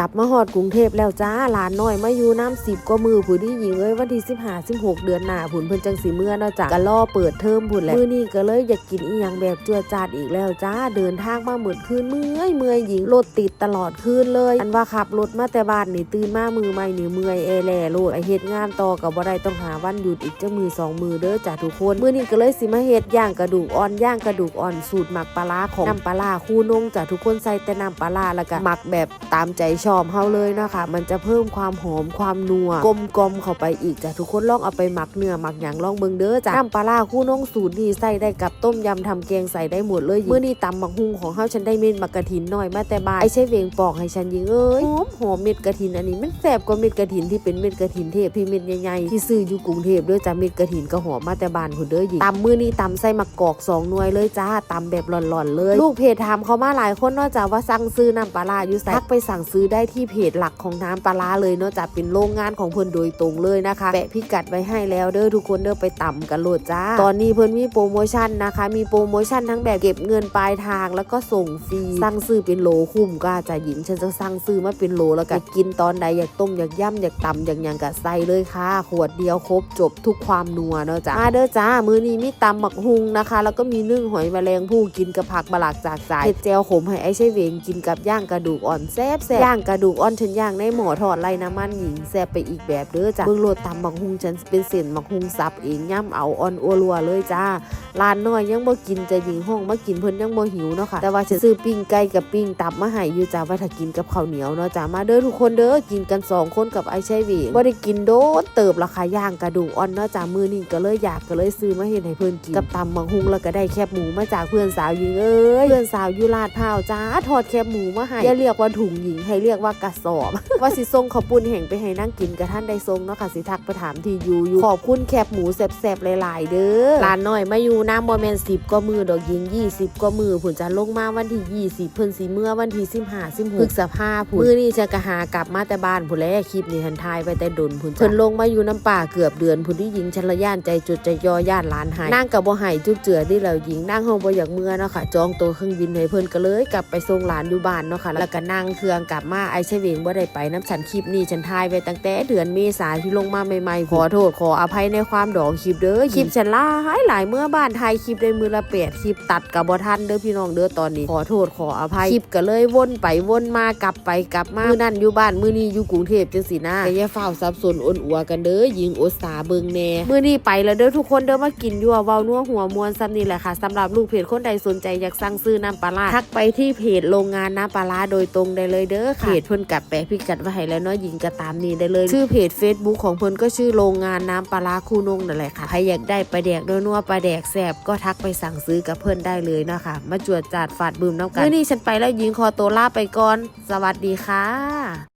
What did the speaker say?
กลับมาฮอดกรุงเทพแล้วจ้าหลานน้อยมาอยู่น้ำสิบกว่ามือผู้ที่หญิงเอ้ยวันที่สิบห้าสิบหกเดือนหน้าผุนเพิ่นจังสีเมื่อเนาะจ้ะก็ล่อเปิดเทอมผุนแหละมือนี้ก็เลยอยากกินอีหยังแบบจั่วจาดอีกแล้วจ้าเดินทางมาเหมือนคืนเมื่อยเมื่อยหญิงรถติดตลอดคืนเลยอันว่าขับรถมาแต่บ้านนี่ตื่นมามือใหม่นี่เมื่อยเอแล่โลดไอเฮ็ดงานต่อกับบ่ได้ต้องหาวันหยุดอีกจังมือสองมือเด้อจ้ะทุกคนมือนี้ก็เลยสิมาเฮ็ดย่างกระดูกอ่อนย่างกระดูกอ่อนสูตรหมักปลาของน้ำปลาคู่นงจ้ะทุกคนใส่แต่น้ำปลาแล้วก็หมักแบบตามใจชอบเฮาเลยนะคะ มันจะเพิ่มความหอมความนัวกลมกลมๆเข้าไปอีกจ้ะทุกคนลองเอาไปหมักเนื้อหมักหยังลองเบิ่งเด้อจ้ะน้ำปลาร้าคู่น้องสูตรนี้ใส่ได้กับต้มยำทำแกงใส่ได้หมดเลยเมื้อนี้ตำหมักฮุงของเฮาฉันได้เม็ดมักกะถินหน่อยมาแต่บ้านไอ้ใช้เวงปอกให้ฉันยิงเอ้ยหอมหอมเม็ดกะถินอันนี้มันแซ่บกว่าเม็ดกะถินที่เป็นเม็ดกะถินเทพที่เม็ดใหญ่ๆที่ซื้ออยู่กรุงเทพด้อจ้ะเม็ดกะถินก็หอมมาแต่บ้านพุ่นเด้อหญิงตำมื้อนี้ตำใส่มะกกอกสองหน่วยเลยจ้าตำแบบหล่อนๆเลย ลูกเพจถามเขามาหลายคนนอกจากว่าสั่งซื้อน้ำปลาอยู่ไสทักไปสั่งซื้อได้ที่เพจหลักของน้ำปลาร้าเลยเนาะจ้ะเป็นโรงงานของเพิ่นโดยตรงเลยนะคะแปะพิกัดไว้ให้แล้วเด้อทุกคนเด้อไปต่ำกันโหลดจ้า ตอนนี้เพิ่นมีโปรโมชั่นนะคะ มีโปรโมชั่นทั้งแบบเก็บเงินปลายทางแล้วก็ส่งฟรีสั่งซื้อเป็นโหลคุ้มก็จะหญิงฉันจะสั่งซื้อมาเป็นโหลแล้วก็กินตอนใดอยากต้มอยากย่ำอยากตำอยากหยังก็ใส่เลยค่ะ ขวดเดียวครบจบทุกความนัวเนาะจ้ามาเด้อจ้า มื้อนี้มีตำหมักฮุงนะคะ แล้วก็มีนึ่งหอยแมลงภู่กินกับผักบลากจากสายเห็ดแจวขมให้ไอ้ใช่เวงกินกับย่างกระดูกอ่อนแซ่บแซ่บย่างกระดูกอ่อนชันย่างในหม้อทอดไรน้ำมันหญิงแซ่บไปอีกแบบเด้อจ้าเบื้องโลดตำหมักฮุงฉันเป็นเส้นหมักฮุงสับเองย่ำเอาอ่อนอัวรัวเลยจ้า ลานน้อยยังบ่กินจะยิงห้องมากินเพิ่นยังบ่หิวเนาะค่ะแต่ว่าจะซื้อปิ้งไก่กับปิ้งตับมาให้อยู่จ้าว่าถ้ากินกับข้าวเหนียวเนาะจ้ามาเด้อทุกคนเด้อกินกันสองคนกับไอ้ชัยเวงบ่ได้กินโดดเติบราคาย่างกระดูกอ่อนเนาะจ้ามื้อนี้ก็เลยอยากก็เลยซื้อมาเฮ็ดให้เพิ่นกินกับตำบังฮุงแล้วก็ได้แคบหมูมาจากเพื่อนสาวหญิงเอ้ยเพื่อนสาวอยู่ลาดพร้าวจ้าทอดแคบหมูมาให้อย่าเรียกว่าถุงหญิงให้เรียกว่ากระสอบ ว่าสิส่งข้าวปุ้นแห่งไปให้นั่งกินกับท่านได้ทรงเนาะค่ะสิทักไปถามที่อยู่อยู่ขอบคุณแคบหมูแซ่บๆหลาย ๆ เด้อร้านน้อยมาอยู่น้ำบ่แม่น10ก็มือดอกยิง20ก็มือผุนจะลงมาวันที่20เพิ่นสิเมื่อวันที่15 16พฤษภาผุนมื้อนี้จะกะหากลับมาแต่บ้านผุนแล้วคลิปนี้ทันทายไปแต่ดนผุนเพิ่นลงมาอยู่น้ำป่าเกือบเดือนผุนที่ยิงชันละย่านใจจุดใจยอย่านหลานหายนั่งกับบ่ให้จุบเจือที่เรายิงนั่งห้องบ่อยากเมื่อเนาะค่ะจองตัวเครื่องบินให้เพิ่นก็เลยกลับไปส่งหลานอยู่บ้านเนาะค่ะแล้วก็นั่งเครื่องกลับมาไอ้เชเวงบ่ได้ไปน้ำฉันคลิปนี้ฉันทายไว้ตั้งแต่เดือนเมษาที่ลงมาใหม่ๆขอโทษขออภัยในความดองคลิปเด้อคลิปฉันหลายหลายเมื่อบ้านไทยคลิปได้มือละแปดคลิปตัดกับบ่ทันเด้อพี่น้องเด้อตอนนี้ ขอโทษขออภัยคลิปก็เลยวนไปวนมากลับไปกลับมามือนั่นอยู่บ้านมือนี้อยู่กรุงเทพจังสินะก็อย่าเฝ้าสับสนอ้นอัวกันเด้อยิงโอตสาเบิงแน่มือนี้ไปแล้วเด้อทุกคนเด้อมากินยู่เว้านัวหัวมวนซ้ำนี่แหละค่ะสำหรับลูกเพจคนใดสนใจอยากสั่งซื้อน้ำปลาร้าทักไปที่เพจโรงงานน้ำปลาโดยตรงได้เลยเด้อค่ะเพจเพิ่นกับแปะพิกัดไว้ให้แล้วเนาะยิงก็ตามนี้ได้เลย ชื่อเพจ Facebook ของเพิ่นก็ชื่อโรงงานน้ำปลาร้าคูนงนั่นแหละค่ะใครอยากได้ปลาแดกนัวๆปลาแดกแซ่บก็ทักไปสั่งซื้อกับเพื่อนได้เลยนะคะมาจวดจัดฝาดบืมน้ำกันมื้อนี้ฉันไปแล้วยิงคอโตวลาไปก่อน สวัสดีค่ะ